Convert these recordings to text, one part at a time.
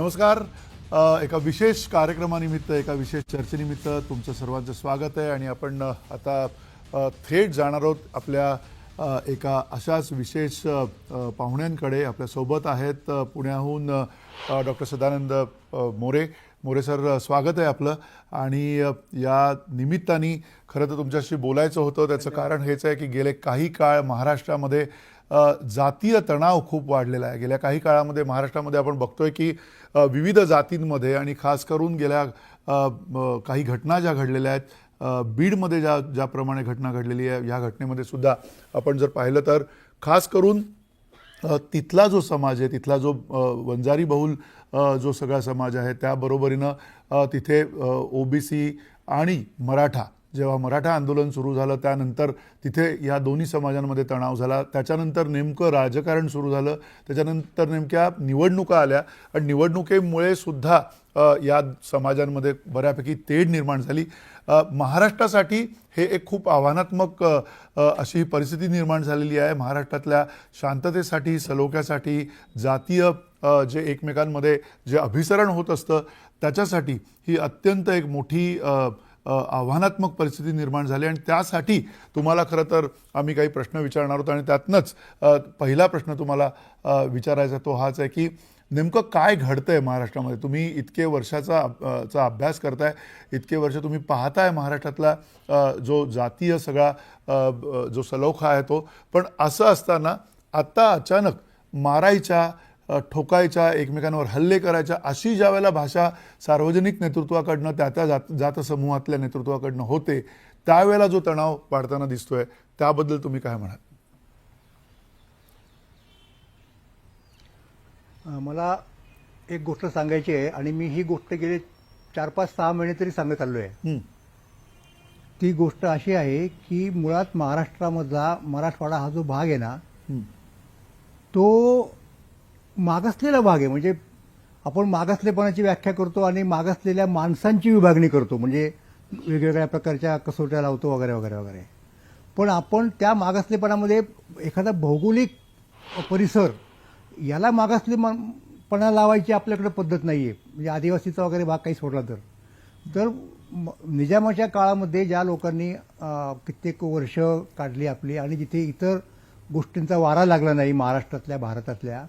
नमस्कार. एका विशेष कार्यक्रमानिमित्त एका विशेष चर्चेनिमित्त तुमचं सर्वांचं स्वागत आहे आणि आपण आता थेट जाणार आहोत आपल्या एका अशाच विशेष पाहुण्यांकडे. आपल्यासोबत आहेत पुण्याहून डॉक्टर सदानंद मोरे. मोरे सर स्वागत आहे आपलं. आणि या निमित्ताने खरं तर तुमच्याशी बोलायचं होतं. त्याचं कारण हेच आहे की गेले काही काळ महाराष्ट्रामध्ये जातीय तणाव खूप वाढलेला आहे. गेल्या काही काळामध्ये महाराष्ट्रामध्ये आपण बघतोय की विविध जातींमध्ये आणि खास करून गेल्या काही घटना ज्या घडलेल्या आहेत बीडमध्ये ज्या ज्याप्रमाणे घटना घडलेली आहे ह्या घटनेमध्ये सुद्धा आपण जर पाहिलं तर खास करून तिथला जो समाज आहे तिथला जो वंजारी बहुल जो सगळा समाज आहे त्याबरोबरीनं अ, तिथे ओबीसी आणि मराठा जेव्हा मराठा आंदोलन सुरू झालं त्यानंतर तिथे या दोन्ही समाजांमध्ये तणाव झाला. त्याच्यानंतर नेमकं राजकारण सुरू झालं. त्याच्यानंतर नेमक्या निवडणुका आल्या आणि निवडणुकीमुळे सुद्धा या समाजांमध्ये बऱ्यापैकी तेढ निर्माण झाली. महाराष्ट्रासाठी हे एक खूप आव्हानात्मक अशी परिस्थिती निर्माण झालेली आहे. महाराष्ट्रातल्या शांततेसाठी सलोख्यासाठी जातीय जे एकमेकांमध्ये जे अभिसरण होत असतं त्याच्यासाठी ही अत्यंत एक मोठी आव्हानात्मक परिस्थिती निर्माण झाली आणि त्यासाठी तुम्हाला खरं तर आम्ही काही प्रश्न विचारणार होतो आणि त्यातनंच पहिला प्रश्न तुम्हाला विचारायचा तो हाच आहे की नेमकं काय घडतंय महाराष्ट्रामध्ये? तुम्ही इतके वर्षाचा चा अभ्यास करताय इतके वर्ष तुम्ही पाहताय महाराष्ट्रातला जो जातीय सगळा जो सलोखा आहे तो. पण असं असताना आत्ता अचानक मारायच्या ठोकायच्या एकमेकांवर हल्ले करायच्या अशी ज्या वेळेला भाषा सार्वजनिक नेतृत्वाकडनं त्या त्या जात जात समूहातल्या नेतृत्वाकडनं होते त्यावेळेला जो तणाव वाढताना दिसतोय त्याबद्दल तुम्ही काय म्हणाल? मला एक गोष्ट सांगायची आहे आणि मी ही गोष्ट गेले चार पाच सहा महिने तरी सांगत आलो आहे ती गोष्ट अशी आहे की मुळात महाराष्ट्रामधला मराठवाडा हा जो भाग आहे ना तो मागासलेला भाग आहे. म्हणजे आपण मागासलेपणाची व्याख्या करतो आणि मागासलेल्या माणसांची विभागणी करतो. म्हणजे वेगवेगळ्या प्रकारच्या कसोट्या लावतो वगैरे वगैरे वगैरे. पण आपण त्या मागासलेपणामध्ये एखादा भौगोलिक परिसर याला मागासलेपणा लावायची आपल्याकडे पद्धत नाही आहे म्हणजे आदिवासीचा वगैरे भाग काही सोडला तर. तर निजामाच्या काळामध्ये ज्या लोकांनी कित्येक वर्ष काढली आपली आणि जिथे इतर गोष्टींचा वारा लागला नाही महाराष्ट्रातल्या भारतातल्या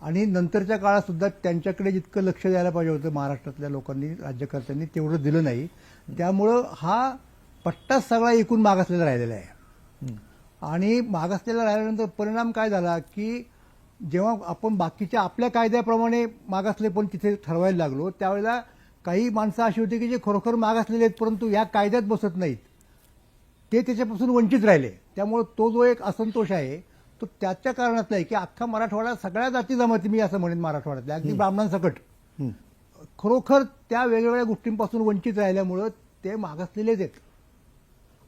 आणि नंतरच्या काळात सुद्धा त्यांच्याकडे जितकं लक्ष द्यायला पाहिजे होतं महाराष्ट्रातल्या लोकांनी राज्यकर्त्यांनी तेवढं दिलं नाही. त्यामुळं हा पट्टाच सगळा एकूण मागासलेला राहिलेला आहे. आणि मागासलेला राहिल्यानंतर परिणाम काय झाला की जेव्हा आपण बाकीच्या आपल्या कायद्याप्रमाणे मागासले पण तिथे ठरवायला लागलो त्यावेळेला काही माणसं अशी होती की जे खरोखर मागासलेले आहेत परंतु या कायद्यात बसत नाहीत. ते त्याच्यापासून वंचित राहिले. त्यामुळे तो जो एक असंतोष आहे तो त्याच्या कारणातला आहे की अख्खा मराठवाडा सगळ्या जाती जमाती मी असं म्हणेन मराठवाड्यातल्या अगदी ब्राह्मणांसकट. खरोखर त्या वेगवेगळ्या गोष्टींपासून वंचित राहिल्यामुळं ते मागासलेलेच आहेत.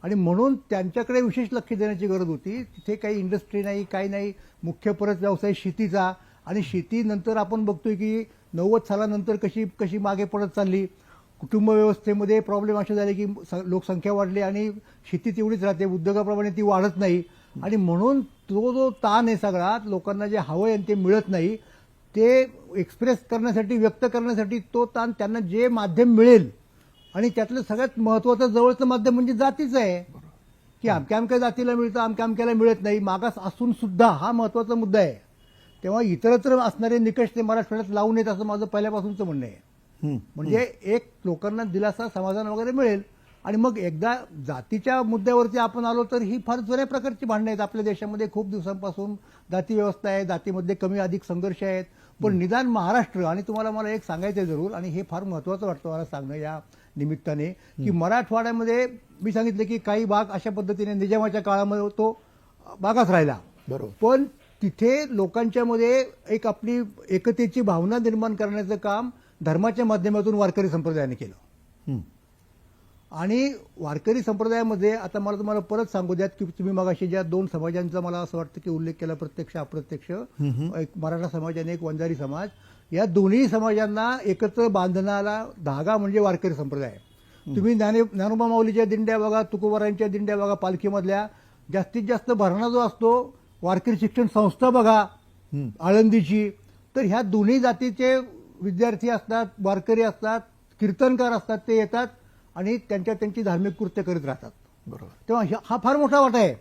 आणि म्हणून त्यांच्याकडे विशेष लक्ष देण्याची गरज होती. तिथे काही इंडस्ट्री नाही काही नाही. मुख्य परत व्यवसाय शेतीचा. आणि शेतीनंतर आपण बघतोय की नव्वद सालानंतर कशी कशी मागे पडत चालली. कुटुंब व्यवस्थेमध्ये प्रॉब्लेम असे झाले की लोकसंख्या वाढली आणि शेती तेवढीच राहते. उद्योगाप्रमाणे ती वाढत नाही. आणि म्हणून तो जो ताण आहे सगळा लोकांना जे हवं आहे ते मिळत नाही ते एक्सप्रेस करण्यासाठी व्यक्त करण्यासाठी तो ताण त्यांना जे माध्यम मिळेल आणि त्यातलं सगळ्यात महत्वाचं जवळचं माध्यम म्हणजे जातीचं आहे. की अमक्या अमक्या जातीला मिळतं अमक्या अमक्याला मिळत नाही मागास असून सुद्धा हा महत्त्वाचा मुद्दा आहे. तेव्हा इतरत्र असणारे निकष ते मराठवाड्यात लावून येत असं माझं पहिल्यापासूनचं म्हणणं आहे. म्हणजे एक लोकांना दिलासा समाधान वगैरे मिळेल आणि मग एकदा जातीच्या मुद्द्यावरती आपण आलो तर ही फार जुन्या प्रकारची भांडणं आहेत. आपल्या देशामध्ये खूप दिवसांपासून जाती व्यवस्था आहे जातीमध्ये कमी अधिक संघर्ष आहेत. पण निदान महाराष्ट्र आणि तुम्हाला मला एक सांगायचं आहे जरूर आणि हे फार महत्वाचं वाटतं मला सांगणं या निमित्ताने की मराठवाड्यामध्ये मी सांगितलं की काही भाग अशा पद्धतीने निजामाच्या काळामध्ये तो भागाच राहिला. बरोबर. पण तिथे लोकांच्या मध्ये एक आपली एकतेची भावना निर्माण करण्याचं काम धर्माच्या माध्यमातून वारकरी संप्रदायाने केलं. आणि वारकरी संप्रदायामध्ये आता मला तुम्हाला परत सांगू द्यात की तुम्ही मगाशी ज्या दोन समाजांचा मला असं वाटतं की उल्लेख केला प्रत्यक्ष अप्रत्यक्ष एक मराठा समाज आणि एक वंजारी समाज या दोन्ही समाजांना एकत्र बांधण्याला धागा म्हणजे वारकरी संप्रदाय. तुम्ही ज्ञाने ज्ञानोबा माऊलीच्या दिंड्या बघा तुकोबारांच्या दिंड्या बघा पालखीमधल्या जास्तीत जास्त भरणा जो असतो वारकरी शिक्षण संस्था बघा. आळंदीची. तर ह्या दोन्ही जातीचे विद्यार्थी असतात वारकरी असतात कीर्तनकार असतात ते येतात. आणि त्यांच्या त्यांची धार्मिक कृत्य करीत राहतात. बरोबर. तेव्हा हा फार मोठा वाटा आहे.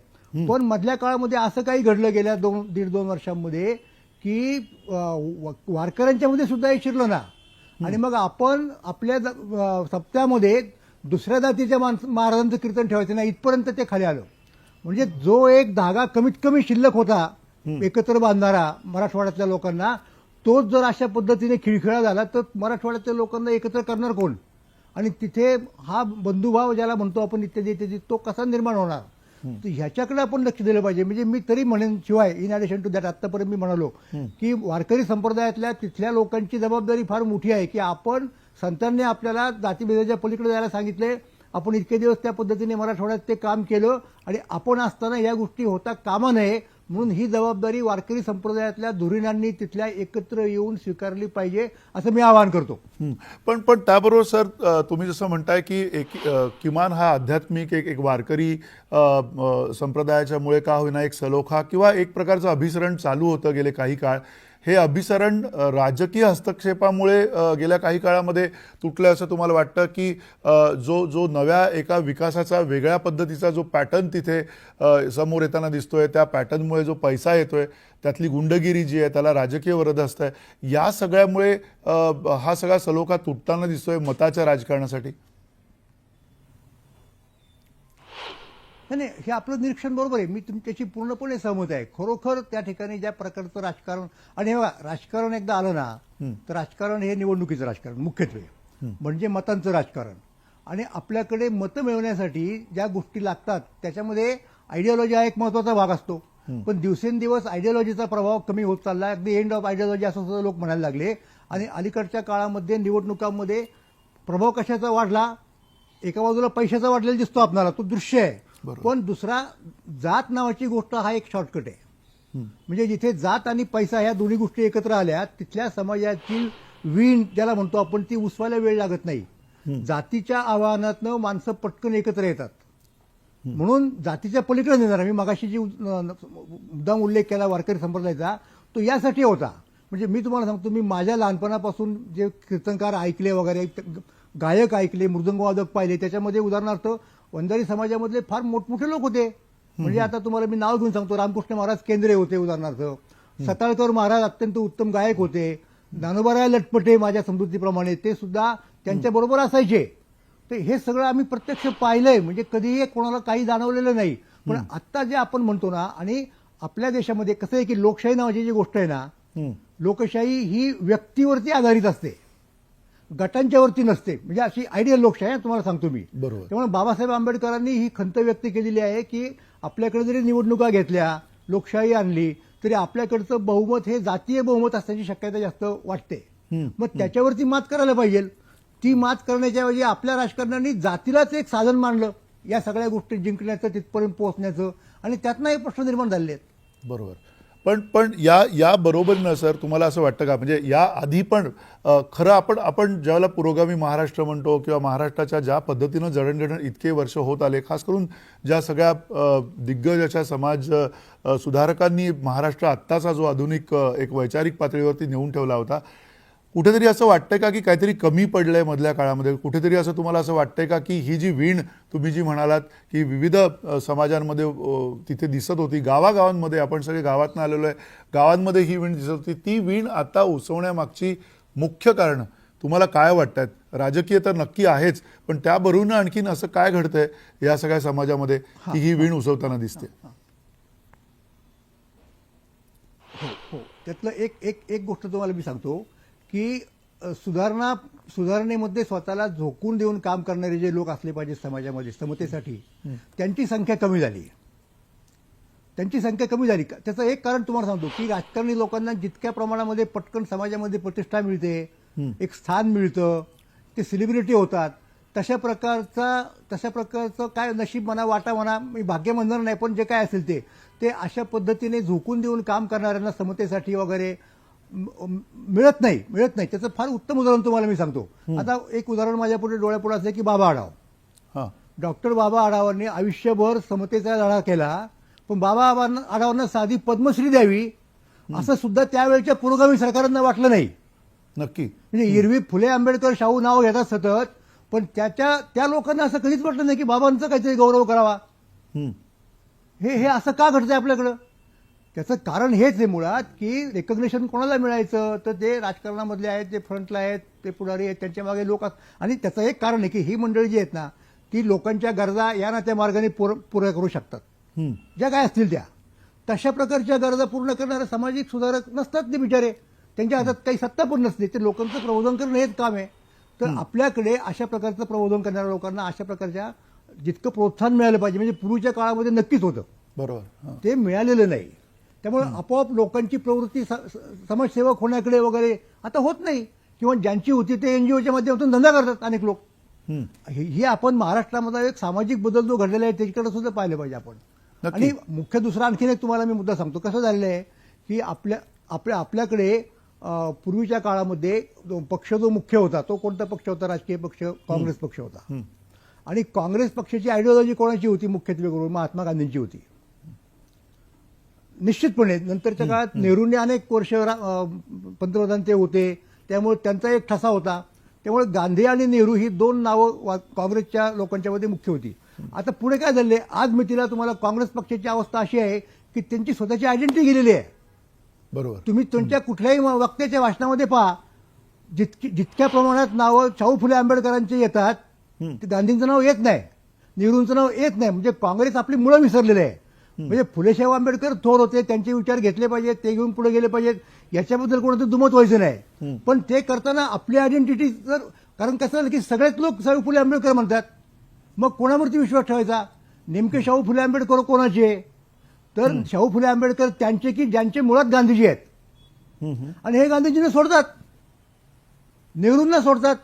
पण मधल्या काळामध्ये असं काही घडलं गेल्या दोन दीड दोन वर्षांमध्ये की वारकऱ्यांच्या मध्ये सुद्धा हे शिरलं ना. आणि मग आपण आपल्या सप्त्यामध्ये दुसऱ्या जातीच्या माणस महाराजांचं कीर्तन ठेवायचं नाही इथपर्यंत ते खाली आलं. म्हणजे जो एक धागा कमीत कमी शिल्लक होता एकत्र बांधणारा मराठवाड्यातल्या लोकांना तोच जर अशा पद्धतीने खिळखिळा झाला तर मराठवाड्यातल्या लोकांना एकत्र करणार कोण? आणि तिथे हा बंधुभाव ज्याला म्हणतो आपण इत्यादी इत्यादी तो कसा निर्माण होणार? तर ह्याच्याकडे आपण लक्ष दिलं पाहिजे. म्हणजे मी तरी म्हणेन शिवाय इन ॲडिशन टू दॅट आतापर्यंत मी म्हणालो की वारकरी संप्रदायातल्या तिथल्या लोकांची जबाबदारी फार मोठी आहे की आपण संतांनी आपल्याला जातीभेदाच्या पलीकडे जायला सांगितले. आपण इतके दिवस त्या पद्धतीने मराठवाड्यात ते काम केलं आणि आपण असताना या गोष्टी होता कामा नये म्हणून ही जबाबदारी वारकरी संप्रदायातल्या धुरीणांनी तिथल्या एकत्र येऊन स्वीकारली पाहिजे असं मी आवाहन करतो. पण पण त्याबरोबर सर तुम्ही जसं म्हणताय की एक किमान हा आध्यात्मिक एक एक वारकरी संप्रदायाच्यामुळे का होईना एक सलोखा किंवा एक प्रकारचं अभिसरण चालू होतं गेले काही काळ. हे अभिसरण राजकीय हस्तक्षेपामुळे गेल्या काही काळामध्ये तुटलं असं तुम्हाला वाटतं की जो जो नव्या एका विकासाचा वेगळ्या पद्धतीचा जो पॅटर्न तिथे समोर येताना दिसतोय त्या पॅटर्नमुळे जो पैसा येतोय त्यातली गुंडगिरी जी आहे त्याला राजकीय वरद असतंय या सगळ्यामुळे हा सगळा सलोखा तुटताना दिसतोय मताच्या राजकारणासाठी? नाही नाही हे आपलं निरीक्षण बरोबर आहे. मी तुमच्याशी पूर्णपणे सहमत आहे. खरोखर त्या ठिकाणी ज्या प्रकारचं राजकारण आणि हे बघा राजकारण एकदा आलं ना तर राजकारण हे निवडणुकीचं राजकारण मुख्यत्वे. म्हणजे मतांचं राजकारण. आणि आपल्याकडे मतं मिळवण्यासाठी ज्या गोष्टी लागतात त्याच्यामध्ये आयडिओलॉजी हा एक महत्त्वाचा भाग असतो. पण दिवसेंदिवस आयडिओलॉजीचा प्रभाव कमी होत चालला अगदी एंड ऑफ आयडिओलॉजी असं सुद्धा लोक म्हणायला लागले. आणि अलीकडच्या काळामध्ये निवडणुकांमध्ये प्रभाव कशाचा वाढला? एका बाजूला पैशाचा वाढलेला दिसतो आपल्याला तो दृश्य आहे. पण दुसरा जात नावाची गोष्ट हा एक शॉर्टकट आहे. म्हणजे जिथे जात आणि पैसा ह्या दोन्ही गोष्टी एकत्र आल्या तिथल्या समाजाची वीण ज्याला म्हणतो आपण ती उसवायला वेळ लागत नाही. जातीच्या आव्हानातनं माणसं पटकन एकत्र येतात. म्हणून जातीच्या पलीकडे नेणार मी मगाशी जी मुद्दाम उल्लेख केला वारकरी संप्रदायाचा तो यासाठी होता. म्हणजे मी तुम्हाला सांगतो मी माझ्या लहानपणापासून जे कीर्तनकार ऐकले वगैरे गायक ऐकले मृदंगवादक पाहिले त्याच्यामध्ये उदाहरणार्थ वंजारी समाजामधले फार मोठमोठे लोक होते. म्हणजे आता तुम्हाला मी नाव घेऊन सांगतो. रामकृष्ण महाराज केंद्रे होते उदाहरणार्थ. सताळकर महाराज अत्यंत उत्तम गायक होते. ज्ञानोबाराय लटपटे माझ्या समृद्धीप्रमाणे ते सुद्धा त्यांच्या बरोबर असायचे. तर हे सगळं आम्ही प्रत्यक्ष पाहिलंय. म्हणजे कधीही कोणाला काही जाणवलेलं नाही. पण आत्ता जे आपण म्हणतो ना आणि आपल्या देशामध्ये कसं आहे की लोकशाही नावाची जी गोष्ट आहे ना. लोकशाही ही व्यक्तीवरती आधारित असते. गटांच्या वरती नसते. म्हणजे अशी आयडियल लोकशाही आहे, तुम्हाला सांगतो मी. बरोबर. त्यामुळे बाबासाहेब आंबेडकरांनी ही खंत व्यक्त केलेली आहे की आपल्याकडे जरी निवडणुका घेतल्या लोकशाही आणली तरी आपल्याकडचं बहुमत हे जातीय बहुमत असण्याची शक्यता जास्त वाटते. मग त्याच्यावरती मात करायला पाहिजे. ती मात करण्याच्या ऐवजी आपल्या राजकारण्यांनी जातीलाच एक साधन मानलं या सगळ्या गोष्टी जिंकण्याचं तिथपर्यंत पोहोचण्याचं. आणि त्यातनं हे प्रश्न निर्माण झाले आहेत. बरोबर. पण पण या याबरोबरीनं सर तुम्हाला असं वाटतं का? म्हणजे या आधी पण खरं आपण आपण ज्यावेळेला पुरोगामी महाराष्ट्र म्हणतो किंवा महाराष्ट्राच्या ज्या पद्धतीनं जडणघडण इतके वर्ष होत आले खास करून ज्या सगळ्या दिग्गजाच्या समाज सुधारकांनी महाराष्ट्र आत्ताचा जो आधुनिक एक वैचारिक पातळीवरती नेऊन ठेवला होता कुठेतरी असं वाटतंय का की काहीतरी कमी पडलंय मधल्या काळामध्ये? कुठेतरी असं तुम्हाला असं वाटतंय का की ही जी वीण तुम्ही जी म्हणालात की विविध समाजांमध्ये तिथे दिसत होती गावागावांमध्ये आपण सगळे गावातनं आलेलो आहे गावांमध्ये ही वीण दिसत होती ती वीण आता उसवण्यामागची मुख्य कारण तुम्हाला काय वाटतात राजकीय तर नक्की आहेच पण त्याबरोबर आणखीन असं काय घडतंय या सगळ्या समाजामध्ये की ही वीण उसवताना दिसते? हो. त्यातलं एक एक एक गोष्ट तुम्हाला मी सांगतो. की सुधारणा सुधारणेमध्ये स्वतःला झोकून देऊन काम करणारे जे लोक असले पाहिजे समाजामध्ये समतेसाठी त्यांची संख्या कमी झाली. त्यांची संख्या कमी झाली. का- त्याचं एक कारण तुम्हाला सांगतो की राजकारणी लोकांना जितक्या प्रमाणामध्ये पटकन समाजामध्ये प्रतिष्ठा मिळते एक स्थान मिळतं ते सेलिब्रिटी होतात तशा प्रकारचा तशा प्रकारचं काय नशीब म्हणा वाटा म्हणा मी भाग्य म्हणणार नाही पण जे काय असेल ते ते अशा पद्धतीने झोकून देऊन काम करणाऱ्यांना समतेसाठी वगैरे मिळत नाही मिळत नाही. त्याचं फार उत्तम उदाहरण तुम्हाला मी सांगतो. आता एक उदाहरण माझ्या पुढे डोळ्यापुढे असं की बाबा आढाव. हां. डॉक्टर बाबा आढावांनी आयुष्यभर समतेचा लढा केला पण बाबा आढावांना साधी पद्मश्री द्यावी असं सुद्धा त्यावेळच्या पुरोगामी सरकारांना वाटलं नाही. नक्की. म्हणजे एरवी फुले आंबेडकर शाहू नाव घेतात सतत पण त्याच्या त्या लोकांना असं कधीच वाटलं नाही की बाबांचं काहीतरी गौरव करावा. हे हे असं का घडतंय आपल्याकडं? त्याचं कारण हेच आहे मुळात की रेकग्नेशन कोणाला मिळायचं? तर ते राजकारणामधले आहेत ते फ्रंटला आहेत ते पुढारी आहेत त्यांच्या मागे लोक आणि त्याचं एक कारण आहे की ही मंडळी जी आहेत ना ती लोकांच्या गरजा या ना त्या मार्गाने पूर पुऱ्या करू शकतात. ज्या काय असतील त्या. तशा प्रकारच्या गरजा पूर्ण करणारे सामाजिक सुधारक नसतात ते बिचारे. त्यांच्या हातात काही सत्ता पण नसते. ते लोकांचं प्रबोधन करणं हेच काम आहे. तर आपल्याकडे अशा प्रकारचं प्रबोधन करणाऱ्या लोकांना अशा प्रकारच्या जितकं प्रोत्साहन मिळालं पाहिजे म्हणजे पूर्वीच्या काळामध्ये नक्कीच होतं. बरोबर. ते मिळालेलं नाही. त्यामुळे आपोआप लोकांची प्रवृत्ती समाजसेवक होण्याकडे वगैरे आता होत नाही. किंवा ज्यांची होती ते एनजीओच्या माध्यमातून धंदा करतात अनेक लोक. हे आपण महाराष्ट्रामध्ये एक सामाजिक बदल जो घडलेला आहे त्याच्याकडे सुद्धा पाहिलं पाहिजे आपण. आणि मुख्य दुसरा आणखीन एक तुम्हाला मी मुद्दा सांगतो. कसं झालेलं आहे की आपल्या आपल्या आपल्याकडे पूर्वीच्या काळामध्ये जो पक्ष जो मुख्य होता तो कोणता पक्ष होता? राजकीय पक्ष काँग्रेस पक्ष होता. आणि काँग्रेस पक्षाची आयडिओलॉजी कोणाची होती मुख्यत्वे करून? महात्मा गांधींची होती. निश्चितपणे नंतरच्या काळात नेहरूंनी अनेक वर्ष पंतप्रधान ते होते त्यामुळे त्यांचा एक ठसा होता. त्यामुळे गांधी आणि नेहरू ही दोन नावं काँग्रेसच्या लोकांच्या मध्ये मुख्य होती. आता पुढे काय झाले आज मितीला तुम्हाला काँग्रेस पक्षाची अवस्था अशी आहे की त्यांची स्वतःची आयडेंटिटी गेलेली आहे. बरोबर. तुम्ही तुमच्या कुठल्याही वक्त्याच्या भाषणामध्ये पहा. जितकी जितक्या प्रमाणात नावं शाहू फुले आंबेडकरांची येतात. ते गांधींचं नाव येत नाही. नेहरूंचं नाव येत नाही. म्हणजे काँग्रेस आपली मुळं विसरलेले आहे. म्हणजे फुले शाहू आंबेडकर थोर होते त्यांचे विचार घेतले पाहिजेत ते घेऊन पुढे गेले पाहिजेत. याच्याबद्दल कोणाचं दुमत व्हायचं नाही. पण ते करताना आपली आयडेंटिटी जर कारण कसं झालं की सगळेच लोक शाहू फुले आंबेडकर म्हणतात. मग कोणावरती विश्वास ठेवायचा? नेमके शाहू फुले आंबेडकर कोणाचे? तर शाहू फुले आंबेडकर त्यांचे की ज्यांचे मुळात गांधीजी आहेत. आणि हे गांधीजींना सोडतात. नेहरूंना सोडतात.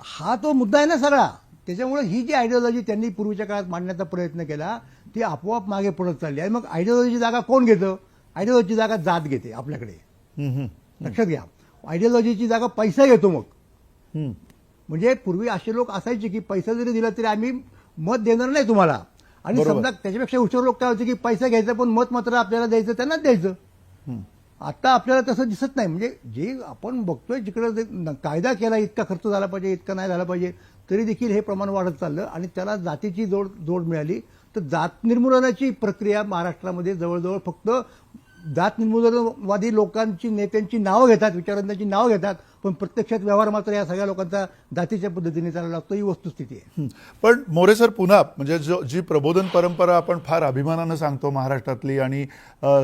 हा तो मुद्दा आहे ना सगळा. त्याच्यामुळे ही जी आयडिओलॉजी त्यांनी पूर्वीच्या काळात मांडण्याचा प्रयत्न केला ती आपोआप मागे पडत चालली आणि मग आयडिओलॉजीची जागा कोण घेतं? आयडिओलॉजीची जागा जात घेते आपल्याकडे. लक्षात घ्या. आयडिओलॉजीची जागा पैसा घेतो मग. म्हणजे पूर्वी असे लोक असायचे की पैसा जरी दिला तरी आम्ही मत देणार नाही तुम्हाला. आणि. समजा त्याच्यापेक्षा हुशार लोक काय होते की पैसा घ्यायचा पण मत मात्र आपल्याला द्यायचं त्यांनाच द्यायचं. आता आपल्याला तसं दिसत नाही. म्हणजे जे आपण बघतोय जिकडे कायदा केला इतका खर्च झाला पाहिजे इतका नाही झाला पाहिजे तरी देखील हे प्रमाण वाढत चाललं आणि त्याला जातीची जोड जोड मिळाली. तर जात निर्मूलनाची प्रक्रिया महाराष्ट्रामध्ये जवळजवळ फक्त जात निर्मूलनवादी लोकांची नेत्यांची नावं घेतात विचारांची नावं घेतात पण प्रत्यक्षात व्यवहार मात्र या सगळ्या लोकांचा जातीच्या पद्धतीने चालायला लागतो ही वस्तुस्थिती आहे. पण मोरे सर पुन्हा म्हणजे जो जी प्रबोधन परंपरा आपण फार अभिमानानं सांगतो महाराष्ट्रातली आणि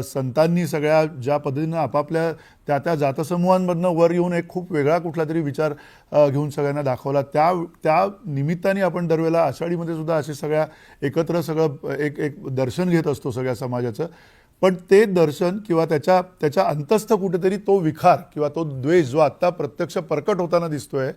संतांनी सगळ्या ज्या पद्धतीनं आपापल्या त्या त्या जातसमूहांमधनं वर येऊन एक खूप वेगळा कुठला तरी विचार घेऊन सगळ्यांना दाखवला त्या त्या निमित्ताने आपण दरवेळेला आषाढीमध्ये सुद्धा असे सगळ्या एकत्र सगळं एक एक दर्शन घेत असतो सगळ्या समाजाचं. पण ते दर्शन किंवा त्याच्या त्याच्या अंतस्थ कुठेतरी तो विखार किंवा तो द्वेष जो आत्ता प्रत्यक्ष प्रकट होताना दिसतोय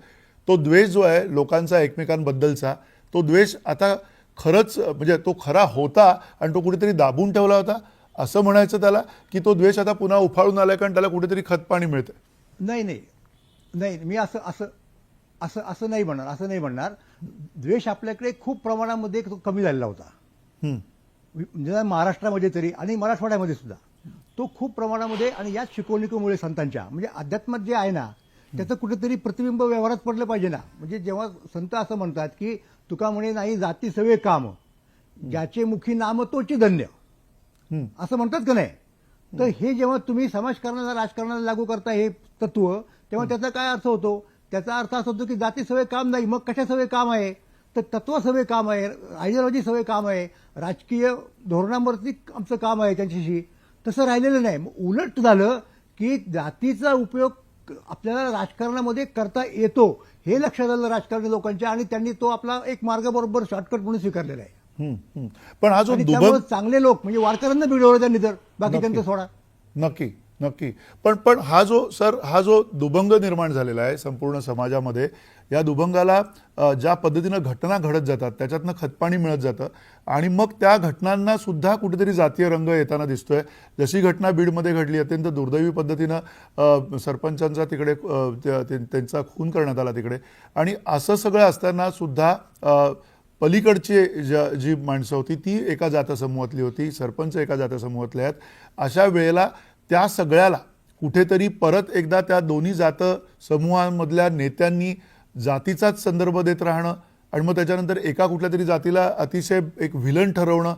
तो द्वेष जो आहे लोकांचा एकमेकांबद्दलचा तो द्वेष आता खरंच म्हणजे तो खरा होता आणि तो कुठेतरी दाबून ठेवला होता असं म्हणायचं त्याला की तो द्वेष आता पुन्हा उफाळून आलाय कारण त्याला कुठेतरी खतपाणी मिळतं नाही नाही. नाही मी असं असं असं असं नाही म्हणणार असं नाही म्हणणार. द्वेष आपल्याकडे खूप प्रमाणामध्ये कमी झालेला होता. महाराष्ट्रामध्ये तरी आणि मराठवाड्यामध्ये सुद्धा. तो खूप प्रमाणामध्ये आणि याच शिकवणुकीमुळे संतांच्या म्हणजे अध्यात्मात जे आहे ना त्याचं कुठेतरी प्रतिबिंब व्यवहारात पडलं पाहिजे ना. म्हणजे जेव्हा संत असं म्हणतात की तुका म्हणे नाही जाती सवे काम ज्याचे मुखी नाम तोची धन्य. असं म्हणतात का नाही? तर हे जेव्हा तुम्ही समाजकारणाला राजकारणाला लागू करता हे तत्व तेव्हा त्याचा काय अर्थ होतो? त्याचा अर्थ असा होतो की जाती सवय काम नाही मग कशा सवय काम आहे? तर तत्व सवय काम आहे आयडिओलॉजी सवय काम आहे राजकीय धोरणावरती आमचं काम आहे त्यांच्याशी. तसं राहिलेलं नाही. उलट झालं की जातीचा उपयोग आपल्याला राजकारणामध्ये करता येतो हे लक्षात आलं राजकारणी लोकांच्या आणि त्यांनी तो आपला एक मार्ग बरोबर शॉर्टकट म्हणून स्वीकारलेला आहे. पण हा जो चांगले लोक म्हणजे वारकऱ्यांना बिघडवलं त्यांनी तर बाकी. त्यांचं सोडा. नक्की नक्की. पण पण हा जो सर हा जो दुभंग निर्माण झालेला आहे संपूर्ण समाजामध्ये या दुभंगाला ज्या पद्धतीनं घटना घडत जातात त्याच्यातनं खतपाणी मिळत जातं. आणि मग त्या घटनांना सुद्धा कुठेतरी जातीय रंग येताना दिसतोय. जशी घटना बीडमध्ये घडली अत्यंत दुर्दैवी पद्धतीनं सरपंचांचा तिकडे त्या- त्यांचा खून करण्यात आला तिकडे. आणि असं सगळं असताना सुद्धा पलीकडची जी माणसं होती ती एका जातसमूहातली होती सरपंच एका जातसमूहातले आहेत. अशा वेळेला त्या सगळ्याला कुठेतरी परत एकदा त्या दोन्ही जात समूहांमधल्या नेत्यांनी जातीचाच संदर्भ देत राहणं आणि मग त्याच्यानंतर एका कुठल्या तरी जातीला अतिशय एक व्हिलन ठरवणं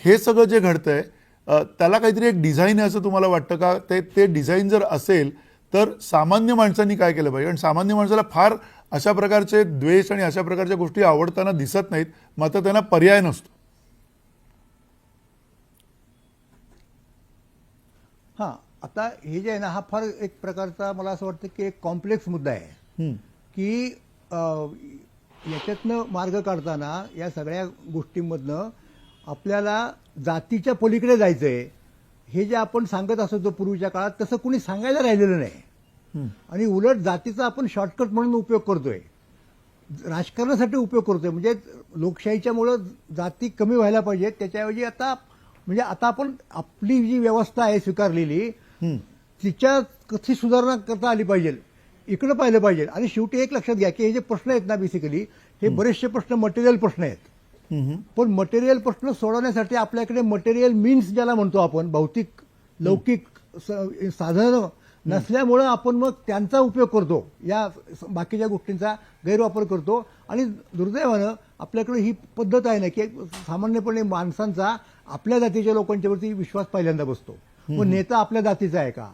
हे सगळं जे घडतंय अ, त्याला काहीतरी एक डिझाईन आहे असं तुम्हाला वाटतं का? ते ते डिझाईन जर असेल तर सामान्य माणसांनी काय केलं पाहिजे? आणि सामान्य माणसाला फार अशा प्रकारचे द्वेष आणि अशा प्रकारच्या गोष्टी आवडताना दिसत नाहीत मात्र त्यांना पर्याय नसतो. हां आता हे जे आहे ना हा फार एक प्रकारचा मला असं वाटतं की एक कॉम्प्लेक्स मुद्दा आहे. की याच्यातनं मार्ग काढताना या सगळ्या गोष्टींमधनं आपल्याला जातीच्या पलीकडे जायचं आहे हे जे आपण सांगत असतो पूर्वीच्या काळात तसं कुणी सांगायला राहिलेलं नाही. आणि उलट जातीचा आपण शॉर्टकट म्हणून उपयोग करतोय. राजकारणासाठी उपयोग करतोय. म्हणजे लोकशाहीच्यामुळं जाती कमी व्हायला पाहिजेत. त्याच्याऐवजी आता म्हणजे आता आपण आपली जी व्यवस्था आहे स्वीकारलेली. तिच्या कशी सुधारणा करता आली पाहिजे? इकडं पाहिलं पाहिजे. आणि शेवटी एक लक्षात घ्या की हे जे प्रश्न आहेत ना बेसिकली हे बरेचसे प्रश्न मटेरियल प्रश्न आहेत. पण मटेरियल प्रश्न सोडवण्यासाठी आपल्याकडे मटेरियल मीन्स ज्याला म्हणतो आपण भौतिक लौकिक साधनं नसल्यामुळं आपण मग त्यांचा उपयोग करतो. या बाकीच्या गोष्टींचा गैरवापर करतो. आणि दुर्दैवानं आपल्याकडे ही पद्धत आहे ना की सामान्यपणे माणसांचा आपल्या जातीच्या लोकांच्यावरती विश्वास पहिल्यांदा बसतो. मग नेता आपल्या जातीचा आहे का?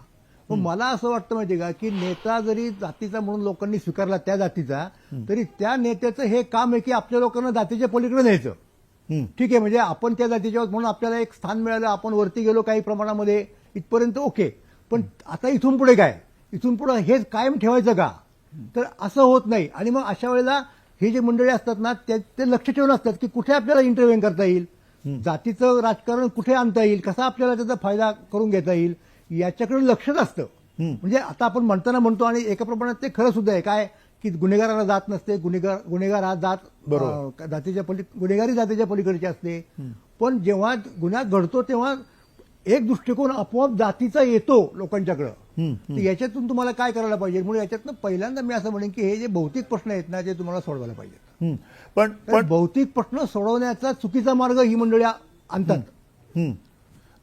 पण मला असं वाटतं माहिती का की नेता जरी जातीचा म्हणून लोकांनी स्वीकारला त्या जातीचा तरी त्या नेत्याचं हे काम आहे की आपल्या लोकांना जातीच्या पलीकडे न्यायचं. ठीक आहे म्हणजे आपण त्या जातीच्या म्हणून आपल्याला एक स्थान मिळालं आपण वरती गेलो काही प्रमाणामध्ये इथपर्यंत ओके. पण आता इथून पुढे काय? इथून पुढे हेच कायम ठेवायचं का? तर असं होत नाही. आणि मग अशा वेळेला हे जे मंडळी असतात ना ते ते लक्ष ठेवून असतात की कुठे आपल्याला इंटरव्हेन करता येईल? जातीचं राजकारण कुठे आणता येईल? कसा आपल्याला त्याचा फायदा करून घेता येईल? याच्याकडे लक्षच असतं. म्हणजे आता आपण म्हणताना म्हणतो आणि एका प्रमाणात ते खरं सुद्धा आहे. काय? की गुन्हेगाराला जात नसते गुन्हेगार गुन्हेगार हा जात जातीच्या पली गुन्हेगारी जातीच्या पलीकडची असते. पण जेव्हा गुन्हा घडतो तेव्हा एक दृष्टिकोन आपोआप जातीचा येतो लोकांच्याकडं. तर याच्यातून तुम्हाला काय करायला पाहिजे? म्हणून याच्यातनं पहिल्यांदा मी असं म्हणेन की हे जे भौतिक प्रश्न आहेत ना ते तुम्हाला सोडवायला पाहिजेत. पण भौतिक प्रश्न सोडवण्याचा चुकीचा मार्ग ही मंडळी आणतात.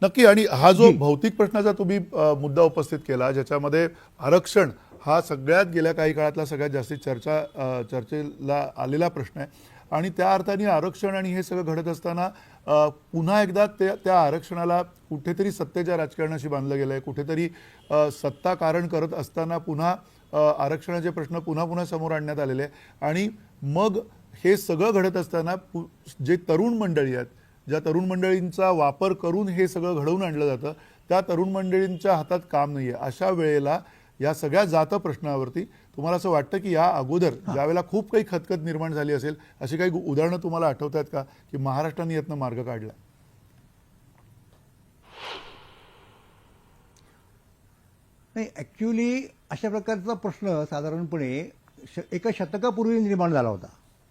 नक्की आणि हा जो भौतिक प्रश्नाचा तुम्ही मुद्दा उपस्थित केला ज्याच्यामध्ये आरक्षण हा सगळ्यात गेल्या काही काळातला सगळ्यात जास्ती चर्चा चर्चेला आलेला प्रश्न आहे. आणि त्या अर्थाने आरक्षण आणि हे सगळं घडत असताना पुन्हा एकदा त्या त्या आरक्षणाला कुठेतरी सत्तेच्या राजकारणाशी बांधलं गेलं आहे कुठेतरी सत्ता कारण करत असताना पुन्हा आरक्षणाचे प्रश्न पुन्हा पुन्हा समोर आणण्यात आलेले आहे आणि मग हे सगळं घडत असताना पु- जे तरुण मंडळी आहेत ज्या तरुण मंडळींचा वापर करून हे सगळं घडवून आणलं जातं त्या तरुण मंडळींच्या हातात काम नाही आहे अशा वेळेला या सगळ्या जात प्रश्नावरती तुम्हाला असं वाटतं की या अगोदर ज्यावेळेला खूप काही खतखत निर्माण झाली असेल अशी काही उदाहरणं तुम्हाला आठवत आहेत का? की महाराष्ट्राने यातनं मार्ग काढला. नाही ऍक्च्युली अशा प्रकारचा प्रश्न साधारणपणे श- एका शतकापूर्वी निर्माण झाला होता.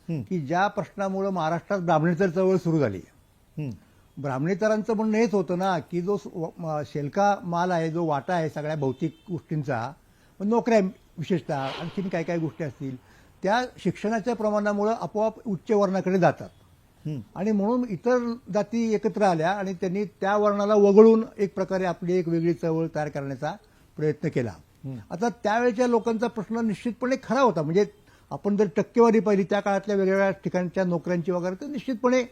की ज्या प्रश्नामुळे महाराष्ट्रात ब्राह्मणेतर चळवळ सुरू झाली. ब्राह्मणेतरांचं म्हणणं हेच होतं ना की जो शेलका माल आहे जो वाटा आहे सगळ्या भौतिक गोष्टींचा नोकऱ्या विशेषतः आणखीन काय काय गोष्टी असतील त्या शिक्षणाच्या प्रमाणामुळे आपोआप उच्च वर्णाकडे जातात. आणि म्हणून इतर जाती एकत्र आल्या आणि त्यांनी त्या वर्णाला वगळून एक प्रकारे आपली एक वेगळी चळवळ तयार करण्याचा प्रयत्न केला. आता त्यावेळेच्या लोकांचा प्रश्न निश्चितपणे खरा होता. म्हणजे आपण जर टक्केवारी पाहिली त्या काळातल्या वेगवेगळ्या ठिकाणच्या नोकऱ्यांची वगैरे तर निश्चितपणे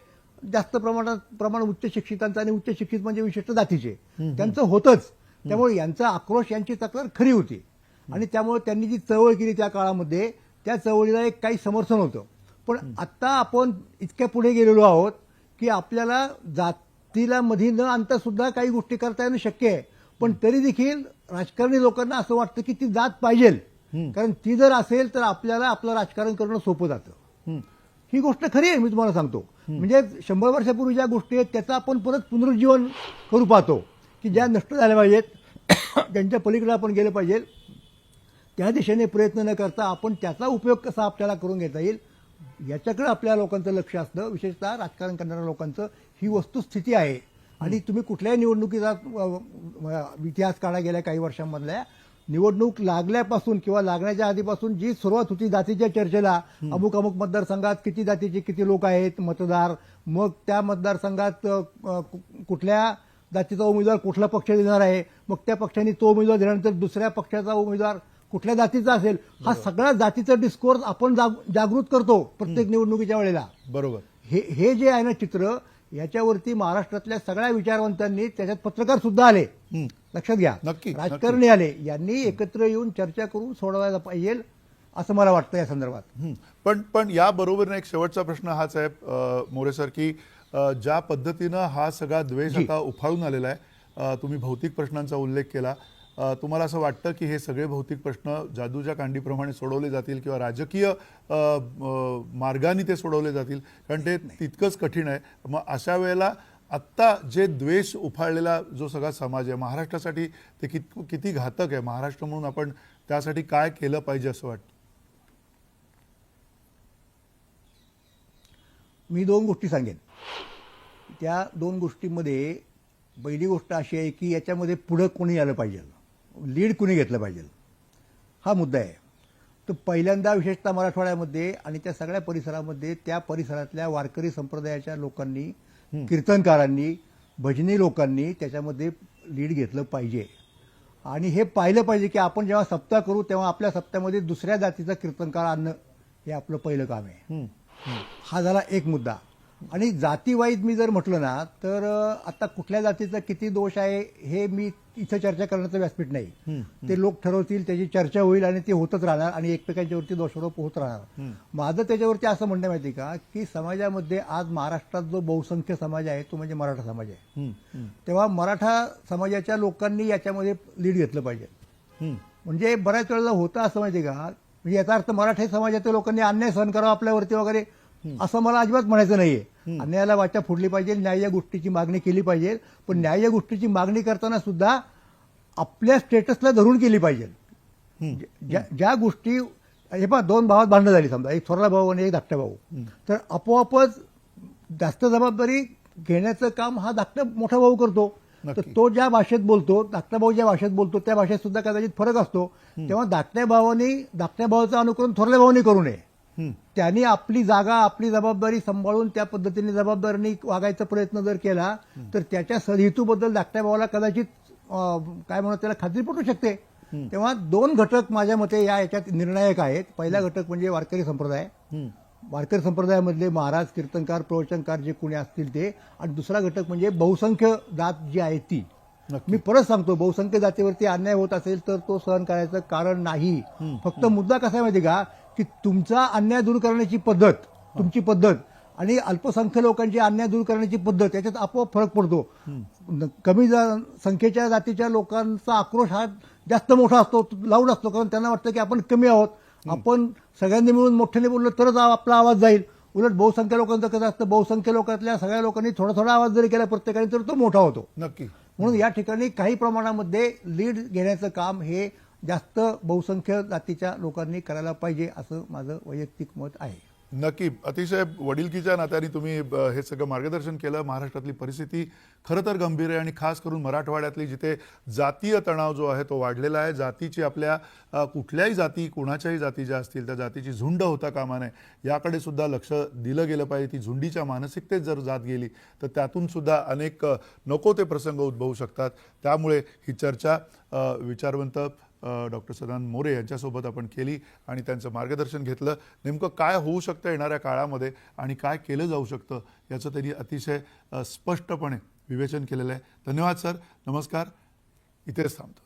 जास्त प्रमाणात प्रमाण उच्च शिक्षितांचं आणि उच्च शिक्षित म्हणजे विशिष्ट जातीचे. त्यांचं होतंच. त्यामुळे यांचा आक्रोश यांची तक्रार खरी होती. आणि त्यामुळे त्यांनी जी चळवळ केली त्या काळामध्ये त्या चळवळीला एक काही समर्थन होतं. पण आता आपण इतक्या पुढे गेलेलो आहोत की आपल्याला जातीला मध्ये न आणता सुद्धा काही गोष्टी करता येणं शक्य आहे. पण तरी देखील राजकारणी लोकांना असं वाटतं की ती जात पाहिजे कारण ती जर असेल तर आपल्याला आपलं राजकारण करणं सोपं जातं. ही गोष्ट खरी आहे मी तुम्हाला सांगतो. म्हणजे शंभर वर्षापूर्वी ज्या गोष्टी आहेत त्याचं आपण परत पुनरुज्जीवन करू पाहतो. की ज्या नष्ट झाल्या पाहिजेत त्यांच्या पलीकडे आपण गेलं पाहिजे त्या दिशेने प्रयत्न न करता आपण त्याचा उपयोग कसा आपल्याला करून घेता येईल याच्याकडे आपल्या लोकांचं लक्ष असतं विशेषतः राजकारण करणाऱ्या लोकांचं ही वस्तुस्थिती आहे. आणि तुम्ही कुठल्याही निवडणुकीचा इतिहास काढा गेल्या काही वर्षांमधल्या निवडणूक लागल्यापासून किंवा लागण्याच्या आधीपासून जी सुरुवात होती जातीच्या चर्चेला अमुक अमुक मतदारसंघात किती जातीचे किती लोक आहेत मतदार मग त्या मतदारसंघात कुठल्या जातीचा उमेदवार कुठला पक्ष देणार आहे मग त्या पक्षाने तो उमेदवार दिल्यानंतर दुसऱ्या पक्षाचा उमेदवार कुठल्या जातीचा असेल हा सगळा जातीचा डिस्कोर्स आपण जाग- जागृत करतो प्रत्येक निवडणुकीच्या वेळेला. बरोबर. हे हे जे आहे ना चित्र याच्यावरती महाराष्ट्रातल्या सगळ्या विचारवंतांनी त्याच्यात पत्रकार सुद्धा आले. लक्षात घ्या नक्की, राजकारणी आले यांनी एकत्र येऊन चर्चा करून सोडवायला पाहिजे असं मला वाटतं या संदर्भात. पण पण या बरोबरीने एक शेवटचा प्रश्न हाच आहे मोरे सर की ज्या पद्धतीनं हा सगळा द्वेष. आता उफाळून आलेला आहे तुम्ही भौतिक प्रश्नांचा उल्लेख केला तुम्हाला असं वाटतं की हे सगळे भौतिक प्रश्न जादूच्या कांडीप्रमाणे सोडवले जातील किंवा राजकीय मार्गाने ते सोडवले जातील? कारण ते तितकंच कठीण आहे. मग अशा वेळेला आत्ता जे द्वेष उफाळलेला जो सगळा समाज आहे महाराष्ट्रासाठी ते कित किती घातक आहे? महाराष्ट्र म्हणून आपण त्यासाठी काय केलं पाहिजे असं वाटतं? मी दोन गोष्टी सांगेन. त्या दोन गोष्टींमध्ये पहिली गोष्ट अशी आहे की याच्यामध्ये पुढं कोणी आलं पाहिजे? लीड कोणी घेतलं पाहिजे? हा मुद्दा आहे. तर पहिल्यांदा विशेषतः मराठवाड्यामध्ये आणि त्या सगळ्या परिसरामध्ये त्या परिसरातल्या वारकरी संप्रदायाच्या लोकांनी कीर्तनकारांनी भजनी लोकांनी त्याच्यामध्ये लीड घेतलं पाहिजे. आणि हे पाहिलं पाहिजे की आपण जेव्हा सप्ताह करू तेव्हा आपल्या सप्त्यामध्ये दुसऱ्या जातीचा कीर्तनकार आणणं हे आपलं पहिलं काम आहे. हं. झाला एक मुद्दा. आणि जातीवाईज मी जर म्हटलं ना तर आता कुठल्या जातीचा किती दोष आहे हे मी इथं चर्चा करण्याचं व्यासपीठ नाही. ते लोक ठरवतील त्याची चर्चा होईल आणि ते होतच राहणार आणि एकमेकांच्यावरती दोषारोप होत राहणार. माझं त्याच्यावरती असं म्हणणं माहिती का की समाजामध्ये आज महाराष्ट्रात जो बहुसंख्य समाज आहे तो म्हणजे मराठा समाज आहे. तेव्हा मराठा समाजाच्या लोकांनी याच्यामध्ये लीड घेतलं पाहिजे. म्हणजे बऱ्याच वेळेला होतं असं माहिती का म्हणजे याचा अर्थ मराठी समाजाच्या लोकांनी अन्याय सहन करावा आपल्यावरती वगैरे असं मला अजिबात म्हणायचं नाहीये. अन्यायाला वाचा फुडली पाहिजे न्याय्य गोष्टीची मागणी केली पाहिजे पण न्याय्य गोष्टीची मागणी करताना सुद्धा आपल्या स्टेटसला धरून केली पाहिजे. ज्या ज्या गोष्टी हे पहा दोन भावात भांडणं झाली समजा एक थोरला भाऊ आणि एक धाकटा भाऊ. तर आपोआपच जास्त जबाबदारी घेण्याचं काम हा धाकटा मोठा भाऊ करतो. तर. तो ज्या भाषेत बोलतो धाकटा भाऊ ज्या भाषेत बोलतो त्या भाषेत सुद्धा कदाचित फरक असतो. तेव्हा धाकट्या भावानी धाकट्या भावाचं अनुकरण थोरल्या भावानी करू नये. त्यांनी आपली जागा आपली जबाबदारी सांभाळून त्या पद्धतीने जबाबदारीने वागायचा प्रयत्न जर केला तर त्याच्या सदहेतूबद्दल धाकट्या भावाला कदाचित काय म्हणत त्याला खात्री पटू शकते. तेव्हा दोन घटक माझ्या मते या याच्यात निर्णायक आहेत. पहिला घटक म्हणजे वारकरी संप्रदाय. वारकरी संप्रदायामधले महाराज कीर्तनकार प्रवचनकार जे कोणी असतील ते. आणि दुसरा घटक म्हणजे बहुसंख्य जात जी आहे ती. मी परत सांगतो बहुसंख्य जातीवरती अन्याय होत असेल तर तो सहन करायचं कारण नाही. फक्त मुद्दा कसा आहे माहिती का? की तुमचा अन्याय दूर करण्याची पद्धत तुमची पद्धत आणि अल्पसंख्य लोकांची अन्याय दूर करण्याची पद्धत याच्यात आपोआप फरक पडतो. कमी जा- संख्येच्या जातीच्या लोकांचा आक्रोश हा जास्त मोठा असतो लाऊड असतो कारण त्यांना वाटतं की आपण कमी आहोत. आपण सगळ्यांनी मिळून मोठ्याने बोललो तरच आपला आवाज जाईल. उलट बहुसंख्य लोकांचं कसं असतं बहुसंख्य लोकांतल्या सगळ्या लोकांनी थोडा थोडा आवाज जरी केला प्रत्येकाने तर तो मोठा होतो. नक्की. म्हणून या ठिकाणी काही प्रमाणामध्ये लीड घेण्याचं काम हे जास्त बहुसंख्य जातीच्या लोकांनी करायला पाहिजे असं माझं वैयक्तिक मत आहे. नक्की अतिशय वडिलकीच्या नात्याने तुम्ही हे सगळं मार्गदर्शन केलं. महाराष्ट्रातली परिस्थिती खरं तर गंभीर आहे आणि खास करून मराठवाड्यातली जिथे जातीय तणाव जो आहे तो वाढलेला आहे. जातीची आपल्या कुठल्याही जाती कुणाच्याही जाती ज्या असतील त्या जातीची झुंड होता कामा नये. याकडे सुद्धा लक्ष दिलं गेलं पाहिजे. ती झुंडीच्या मानसिकतेत जर जात गेली तर त्यातून सुद्धा अनेक नको ते प्रसंग उद्भवू शकतात. त्यामुळे ही चर्चा विचारवंत डॉक्टर सदानंद मोरे यांच्यासोबत आपण केली आणि त्यांचं मार्गदर्शन घेतलं. नेमकं काय होऊ शकतं येणाऱ्या काळामध्ये आणि काय केलं जाऊ शकतं याचं त्यांनी अतिशय स्पष्टपणे विवेचन केलेलं आहे. धन्यवाद सर. नमस्कार. इथेच थांबतो.